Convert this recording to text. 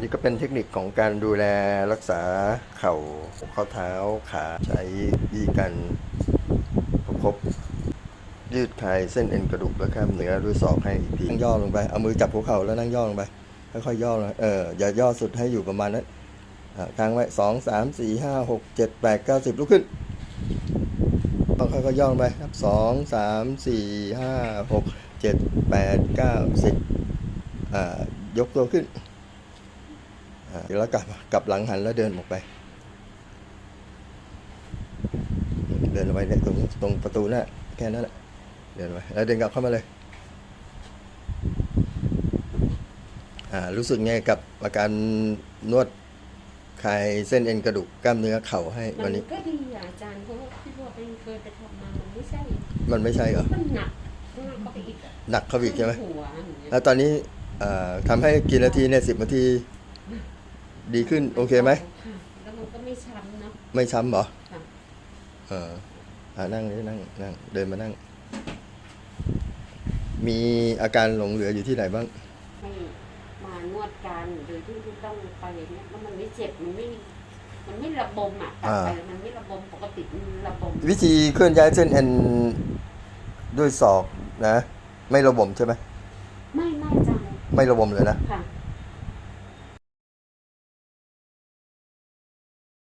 นี่ก็เป็นเทคนิคของการดูแลรักษาเข่าข้อเท้าขาใช้วิธีการประคบยืดคลายเส้นเอ็นกระดูกและกล้ามเนื้อด้วยศอกให้อีกทีนั่งย่อลงไปเอามือจับหัวเข่าแล้วนั่งย่อลงไปค่อยๆย่อลงเอออย่าย่อสุดให้อยู่ประมาณนั้นค้างไว้สองสามสี่ห้าหกเจ็ดแปดเก้าสิบลุกขึ้นค่อยๆย่อลงไปครับสองสามสี่ห้าหกเจ็ดแปดเก้าสิบอ่ายกตัวขึ้น อ่าแล้วกลับกลับหลังหันแล้วเดินออกไป เดินออกไปเนี่ยตรงตรงประตูนั่นแหละแค่นั้นแหละเดินไปแล้วเดินกลับเข้ามาเลยอ่ารู้สึกไงกับอาการนวดคลายเส้นเอ็นกระดูกกล้ามเนื้อเข่าให้มัวันนนี้ ก็ดีอะอาจารย์เพราะว่าที่ว่าไปเคยไปทำมามันไม่ใช่มันไม่ใช่เหรอมันหนักมากเข้าไปอีกอะหนักเข้าไปอีกใช่ไหม หัวอย่างเงี้ยแล้วตอนนี้เอ่อทำให้กี่นาทีเนี่ยสิบนาที ดีขึ้นโอเคไหมค่ะแล้วมันก็ไม่ช้ำเนาะ ไม่ช้ำเหรอค่ะ เอออ่านั่งนี่นั่งนั่งเดินมานั่ง มีอาการหลงเหลืออยู่ที่ไหนบ้างให้มานวดกันโดยที่ไม่ต้องไปเนี่ยแล้วมันไม่เจ็บมันไม่ มันไม่ระบมอะตัดไปมันไม่ระบมปกติมันระบมวิธีเคลื่อนย้ายเส้นเอ็นด้วยศอกนะ ไม่ระบมใช่ไหมไม่ไม่อาจารย์ไม่ระบมเลยนะ ค่ะ